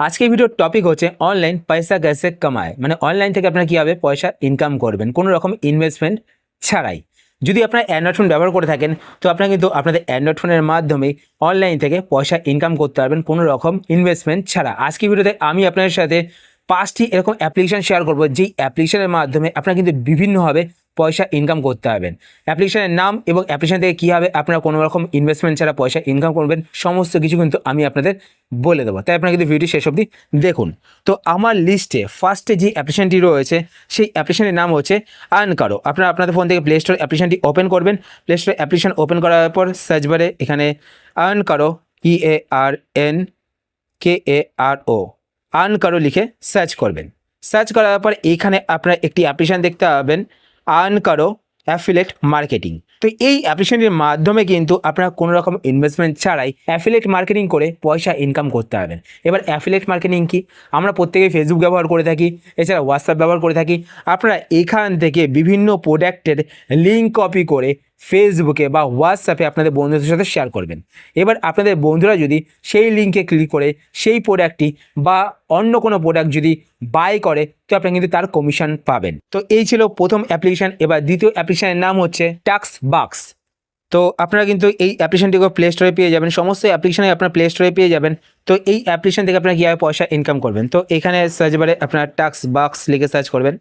আজকের ভিডিওর টপিক হচ্ছে অনলাইন পয়সা গ্যাসে কামায়। মানে অনলাইন থেকে আপনারা কীভাবে পয়সা ইনকাম করবেন? কোনো রকম ইনভেস্টমেন্ট ছাড়াই। যদি আপনারা অ্যান্ড্রয়েড ফোন ব্যবহার করে থাকেন, তো আপনারা কিন্তু আপনাদের অ্যান্ড্রয়েড ফোনের মাধ্যমে অনলাইন থেকে পয়সা ইনকাম করতে পারবেন কোনো রকম ইনভেস্টমেন্ট ছাড়া। আজকের ভিডিওতে আমি আপনাদের সাথে পাঁচটি এরকম অ্যাপ্লিকেশান শেয়ার করব। যেই অ্যাপ্লিকেশনের মাধ্যমে আপনারা কিন্তু বিভিন্নভাবে পয়সা ইনকাম করতে পারবেন। অ্যাপ্লিকেশনের নাম এবং অ্যাপ্লিকেশন থেকে কী হবে, আপনারা কোনো রকম ইনভেস্টমেন্ট ছাড়া পয়সা ইনকাম করবেন, সমস্ত কিছু কিন্তু আমি আপনাদের বলে দেবো। তাই আপনারা কিন্তু ভিডিও শেষ অবধি দেখুন। তো আমার লিস্টে ফার্স্টে যে অ্যাপ্লিকেশনটি রয়েছে, সেই অ্যাপ্লিকেশনের নাম হচ্ছে আর্ন কারও আপনারা আপনাদের ফোন থেকে প্লে স্টোর অ্যাপ্লিকেশনটি ওপেন করবেন। প্লে স্টোর অ্যাপ্লিকেশন ওপেন করার পর সার্চ বারে এখানে আর্ন কারও ই এ আর এন কে এ আর ও আর্ন কারও লিখে সার্চ করবেন। সার্চ করার পর এইখানে আপনারা একটি অ্যাপ্লিকেশান দেখতে পাবেন। আর্ন করো অ্যাফিলেট মার্কেটিং তো এই অ্যাপ্লিকেশনটির মাধ্যমে কিন্তু আপনারা কোনো রকম ইনভেস্টমেন্ট ছাড়াই অ্যাফিলেট মার্কেটিং করে পয়সা ইনকাম করতে পারবেন। এবার অ্যাফিলেট মার্কেটিং কি? আমরা প্রত্যেকে ফেসবুক ব্যবহার করে থাকি, এছাড়া হোয়াটসঅ্যাপ ব্যবহার করে থাকি। আপনারা এখান থেকে বিভিন্ন প্রোডাক্টের লিঙ্ক কপি করে ফেসবুকে বা হোয়াটসঅ্যাপে আপনাদের বন্ধুদের সাথে শেয়ার করবেন। এবার আপনাদের বন্ধুরা যদি সেই লিঙ্কে ক্লিক করে, সেই প্রোডাক্টটি বা অন্য কোনো প্রোডাক্ট যদি বাই করে, তো আপনি কিন্তু তার কমিশন পাবেন। তো এই ছিল প্রথম অ্যাপ্লিকেশন এবার দ্বিতীয় অ্যাপ্লিকেশানের নাম হচ্ছে টাক্স বাক্স তো আপনারা কিন্তু এই অ্যাপ্লিকেশনটিকে প্লে স্টোরে পেয়ে যাবেন, সমস্ত অ্যাপ্লিকেশনে আপনার প্লে স্টোরে পেয়ে যাবেন। তো এই অ্যাপ্লিকেশন থেকে আপনারা কীভাবে পয়সা ইনকাম করবেন? তো এখানে সার্চ বারে আপনারা টাক্স বাক্স লিখে সার্চ করবেন।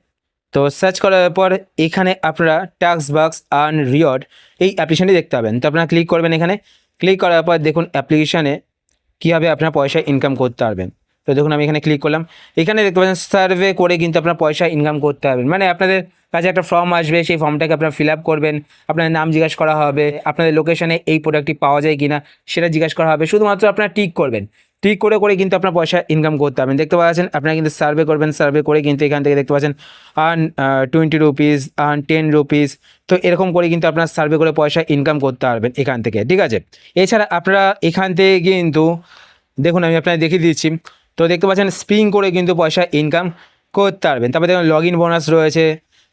তো সার্চ করার পর এখানে আপনারা টাক্স বাক্স আর্ন রিওয়ার্ড এই অ্যাপ্লিকেশনটি দেখতে পাবেন। তো আপনারা ক্লিক করবেন এখানে। ক্লিক করার পর দেখুন অ্যাপ্লিকেশানে কীভাবে আপনার পয়সা ইনকাম করতে পারবেন। তো দেখুন আমি এখানে ক্লিক করলাম। এখানে দেখতে পাচ্ছেন সার্ভে করে কিন্তু আপনার পয়সা ইনকাম করতে পারবেন। মানে আপনাদের কাছে একটা ফর্ম আসবে, সেই ফর্মটাকে আপনারা ফিল আপ করবেন। আপনার নাম জিজ্ঞাসা করা হবে, আপনাদের লোকেশনে এই প্রোডাক্টটি পাওয়া যায় কিনা সেটা জিজ্ঞাসা করা হবে। শুধুমাত্র আপনারা টিক করবেন। টিক করে করে কিন্তু আপনার পয়সা ইনকাম করতে পারবেন দেখতে পাচ্ছেন, আপনারা কিন্তু সার্ভে করবেন সার্ভে করে কিন্তু এখান থেকে দেখতে পাচ্ছেন earn twenty rupees earn ten rupees তো এরকম করে কিন্তু আপনার সার্ভে করে পয়সা ইনকাম করতে পারবেন এখান থেকে, ঠিক আছে? এছাড়া আপনারা এখান থেকে কিন্তু, দেখুন আমি আপনাকে দেখিয়ে দিচ্ছি, তো দেখতে পাচ্ছেন স্প্রিং করে কিন্তু পয়সা ইনকাম করতে পারবেন। তারপরে দেখুন লগ ইন বোনাস রয়েছে,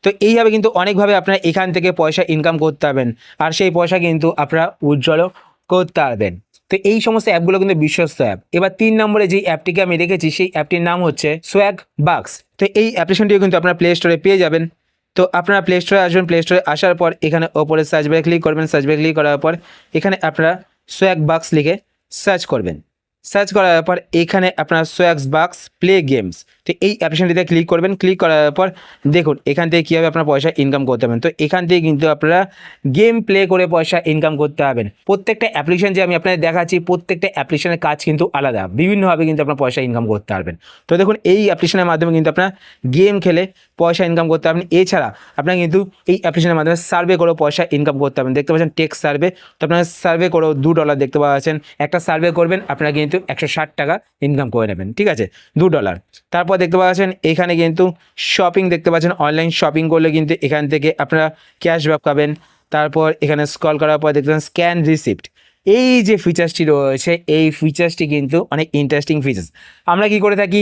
তো এইভাবে কিন্তু অনেকভাবে আপনারা এখান থেকে পয়সা ইনকাম করতে পারবেন, আর সেই পয়সা কিন্তু আপনারা উজ্জ্বলও করতে পারবেন। তো এই সমস্ত অ্যাপগুলো কিন্তু বিশ্বস্ত অ্যাপ এবার তিন নম্বরে যে অ্যাপটিকে আমি রেখেছি, সেই অ্যাপটির নাম হচ্ছে সোয়াগ বাক্স তো এই অ্যাপ্লিকেশনটিও কিন্তু আপনারা প্লে স্টোরে পেয়ে যাবেন। তো আপনারা প্লে স্টোরে আসবেন প্লে স্টোরে আসার পর এখানে ওপরে সার্চ বারে ক্লিক করবেন। সার্চ বারে ক্লিক করার পর এখানে আপনারা সোয়াগ বাক্স লিখে সার্চ করবেন। সার্চ করার পর এখানে আপনার সোয়াক্স বাক্স প্লে গেমস তো এই অ্যাপ্লিকেশনটিতে ক্লিক করবেন। ক্লিক করার পর দেখুন, এখান থেকে কীভাবে আপনার পয়সা ইনকাম করতে পারবেন তো এখান থেকে কিন্তু আপনারা গেম প্লে করে পয়সা ইনকাম করতে পারবেন। প্রত্যেকটা অ্যাপ্লিকেশন যে আমি আপনাদের দেখাচ্ছি, প্রত্যেকটা অ্যাপ্লিকেশনের কাজ কিন্তু আলাদা। বিভিন্নভাবে কিন্তু আপনার পয়সা ইনকাম করতে পারবেন। তো দেখুন, এই অ্যাপ্লিকেশনের মাধ্যমে কিন্তু আপনার গেম খেলে পয়সা ইনকাম করতে পারবেন। এছাড়া আপনারা কিন্তু এই অ্যাপ্লিকেশনের মাধ্যমে সার্ভে করেও পয়সা ইনকাম করতে পারবেন। দেখতে পাচ্ছেন টেক্স সার্ভে তো আপনারা সার্ভে করেও দু ডলার দেখতে পাচ্ছেন। একটা সার্ভে করবেন, আপনারা কিন্তু একশো ষাট টাকা ইনকাম করে নেবেন, ঠিক আছে? দু ডলার তারপর দেখতে পাচ্ছেন, এখানে কিন্তু শপিং দেখতে পাচ্ছেন অনলাইন শপিং করলে কিন্তু এখান থেকে আপনারা ক্যাশব্যাক পাবেন। তারপর এখানে স্কল করার পর দেখতে স্ক্যান রিসিপ্ট এই যে ফিচার্সটি রয়েছে, এই ফিচার্সটি কিন্তু অনেক ইন্টারেস্টিং ফিচার্স আমরা কি করে থাকি?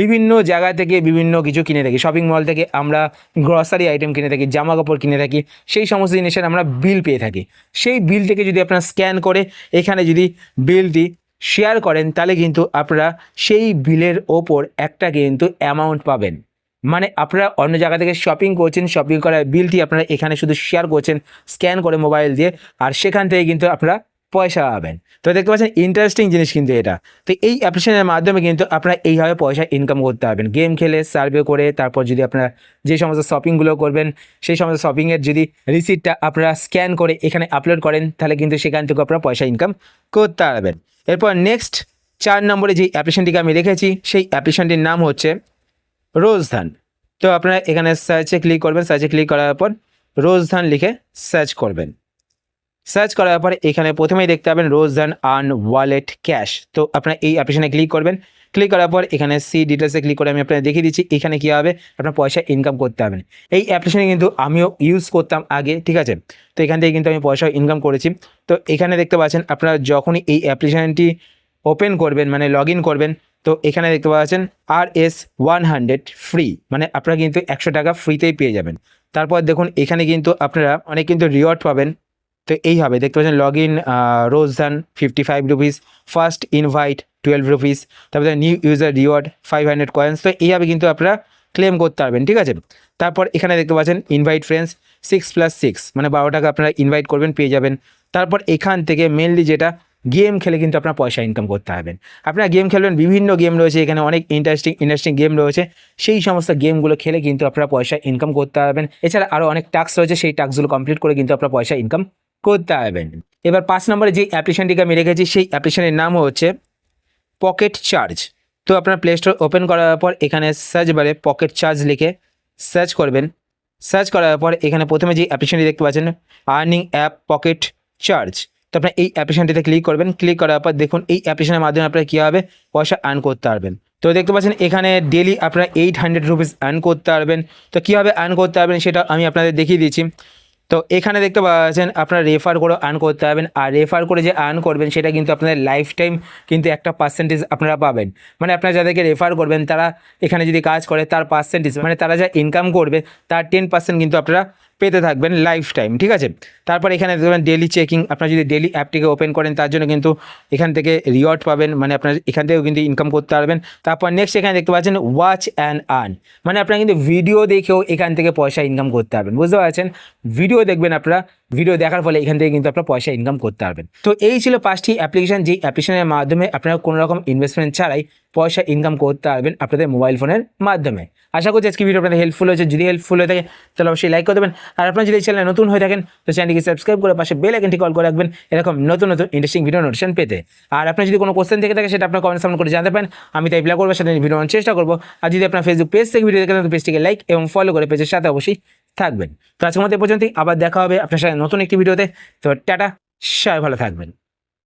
বিভিন্ন জায়গা থেকে বিভিন্ন কিছু কিনে থাকি। শপিং মল থেকে আমরা গ্রসারি আইটেম কিনে থাকি জামা কাপড় কিনে থাকি, সেই সমস্ত জিনিসের আমরা বিল পেয়ে থাকি। সেই বিলটিকে যদি আপনারা স্ক্যান করে, এখানে যদি বিলটি শেয়ার করেন, তাহলে কিন্তু আপনারা সেই বিলের ওপর একটা কিন্তু অ্যামাউন্ট পাবেন। মানে আপনারা অন্য জায়গা থেকে শপিং করছেন শপিং করার বিলটি আপনারা এখানে শুধু শেয়ার করছেন স্ক্যান করে মোবাইল দিয়ে, আর সেখান থেকে কিন্তু আপনারা পয়সা পাবেন। তো দেখতে পাচ্ছেন ইন্টারেস্টিং জিনিস কিন্তু এটা। তো এই অ্যাপ্লিকেশনের মাধ্যমে কিন্তু আপনারা এইভাবে পয়সা ইনকাম করতে পারবেন। গেম খেলে সার্ভে করে, তারপর যদি আপনারা যে সমস্ত শপিংগুলো করবেন, সেই সমস্ত শপিংয়ের যদি রিসিপ্টটা আপনারা স্ক্যান করে এখানে আপলোড করেন, তাহলে কিন্তু সেখান থেকে আপনারা পয়সা ইনকাম করতে পারবেন। এরপর নেক্সট চার নম্বরে যে অ্যাপ্লিকেশনটিকে আমি রেখেছি, সেই অ্যাপ্লিকেশনটির নাম হচ্ছে রোজধান তো আপনারা এখানে সার্চে ক্লিক করবেন। সার্চে ক্লিক করার পর রোজধান লিখে সার্চ করবেন। সার্চ করার পরে এখানে প্রথমেই দেখতে পাবেন Roz and earn wallet cash তো আপনারা এই অ্যাপ্লিকেশনে ক্লিক করবেন। ক্লিক করার পর এখানে সি ডিটেলসে ক্লিক করে আমি আপনাদের দেখিয়ে দিচ্ছি। এখানে কী হবে? আপনার পয়সা ইনকাম করতে হবে। এই অ্যাপ্লিকেশনে কিন্তু আমিও ইউজ করতাম আগে, ঠিক আছে? তো এখান থেকে কিন্তু আমি পয়সা ইনকাম করেছি। তো এখানে দেখতে পাচ্ছেন, আপনারা যখনই এই অ্যাপ্লিকেশনটি ওপেন করবেন মানে লগ করবেন, তো এখানে দেখতে পাচ্ছেন R S one hundred free মানে আপনারা কিন্তু একশো টাকা ফ্রিতেই পেয়ে যাবেন। তারপর দেখুন, এখানে কিন্তু আপনারা অনেক কিন্তু রিওয়ার্ড পাবেন। তো এই হবে। দেখতে পাচ্ছেন log in Rozdhan fifty five rupees first invite twelve rupees তারপরে new user reward five hundred coins তো এইভাবে কিন্তু আপনারা ক্লেম করতে পারবেন, ঠিক আছে? তারপর এখানে দেখতে পাচ্ছেন invite friends six plus six মানে বারো টাকা আপনারা ইনভাইট করবেন, পেয়ে যাবেন। তারপর এখান থেকে মেনলি যেটা গেম খেলে কিন্তু আপনার পয়সা ইনকাম করতে পারবেন। আপনারা গেম খেলবেন, বিভিন্ন গেম রয়েছে, এখানে অনেক ইন্টারেস্টিং ইন্টারেস্টিং গেম রয়েছে। সেই সমস্ত গেমগুলো খেলে কিন্তু আপনারা পয়সা ইনকাম করতে পারবেন। এছাড়া আরও অনেক টাস্ক রয়েছে, সেই টাস্কগুলো কমপ্লিট করে কিন্তু আপনারা পয়সা ইনকাম করতে পারবেন এবার পাঁচ নম্বরে যে অ্যাপ্লিকেশনটিকে আমি রেখেছি, সেই অ্যাপ্লিকেশনের নাম হচ্ছে পকেট চার্জ তো আপনার প্লে স্টোর ওপেন করার পর এখানে সার্চ বারে পকেট চার্জ লিখে সার্চ করবেন। সার্চ করার পর এখানে প্রথমে যে অ্যাপ্লিকেশনটি দেখতে পাচ্ছেন আর্নিং অ্যাপ পকেট চার্জ তো আপনার এই অ্যাপ্লিকেশনটিতে ক্লিক করবেন। ক্লিক করার পর দেখুন, এই অ্যাপ্লিকেশনের মাধ্যমে আপনারা কীভাবে পয়সা আর্ন করতে পারবেন। তো দেখতে পাচ্ছেন, এখানে ডেলি আপনারা এইট হান্ড্রেড রুপিস আর্ন করতে পারবেন। তো কীভাবে আর্ন করতে পারবেন সেটা আমি আপনাদের দেখিয়ে দিচ্ছি। তো এখানে দেখতে পাচ্ছেন আপনারা রেফার করে আর্ন করতে পারবেন। আর রেফার করে যে আর্ন করবেন, সেটা কিন্তু আপনাদের লাইফ টাইম কিন্তু একটা পার্সেন্টেজ আপনারা পাবেন। মানে আপনারা যাদেরকে রেফার করবেন, তারা এখানে যদি কাজ করে, তার পার্সেন্টেজ মানে তারা যা ইনকাম করবে, তার টেন পার্সেন্ট কিন্তু আপনারা পেতে থাকবেন লাইফ টাইম ঠিক আছে? তারপর এখানে দেখবেন ডেলি চেকিং আপনার যদি ডেলি অ্যাপটিকে ওপেন করেন, তার জন্য কিন্তু এখান থেকে রিওয়ার্ড পাবেন মানে আপনার এখান থেকেও কিন্তু ইনকাম করতে পারবেন। তারপর নেক্সট এখানে দেখতে পাচ্ছেন ওয়াচ অ্যান্ড আর্ন মানে আপনারা কিন্তু ভিডিও দেখেও এখান থেকে পয়সা ইনকাম করতে পারবেন, বুঝতে পারছেন? ভিডিও দেখবেন আপনারা ভিডিও দেখার ফলে এখান থেকে কিন্তু আপনার পয়সা ইনকাম করতে পারবেন। তো এই ছিল পাঁচটি অ্যাপ্লিকেশন যেই অ্যাপ্লিকেশনের মাধ্যমে আপনারা কোনো রকম ইনভেস্টমেন্ট ছাড়াই পয়সা ইনকাম করতে পারবেন আপনাদের মোবাইল ফোনের মাধ্যমে। আশা করছি আজকে ভিডিও আপনাদের হেল্পফুল হয়েছে। যদি হেল্পফুল হয়ে থাকে, তাহলে অবশ্যই লাইক করে দেবেন। আর আপনারা যদি চ্যানেলে নতুন হয়ে থাকেন, তো চ্যানেলটিকে সাবস্ক্রাইব করে পাশে বেল আইকনটি কল করে রাখবেন। এরকম নতুন নতুন ইন্টারেস্টিং ভিডিও নোটিফিকেশন পেতে। আর আপনার যদি কোনো কোশ্চেন থেকে থাকে, সেটা আপনার কমেন্ট সামনে করে জানতে পারেন। আমি তাই রিপ্লাই করব সেটা নিয়ে ভিডিও চেষ্টা করব। আর যদি আপনার ফেসবুক পেজ থেকে ভিডিও দেখেন, তো পেজটিকে লাইক এবং ফলো করে পেজের সাথে অবশ্যই থাকবেন। তো আজকের মধ্যে পর্যন্তই। আবার দেখা হবে আপনার সাথে নতুন একটি ভিডিওতে। তো টাটা, সবাই ভালো থাকবেন।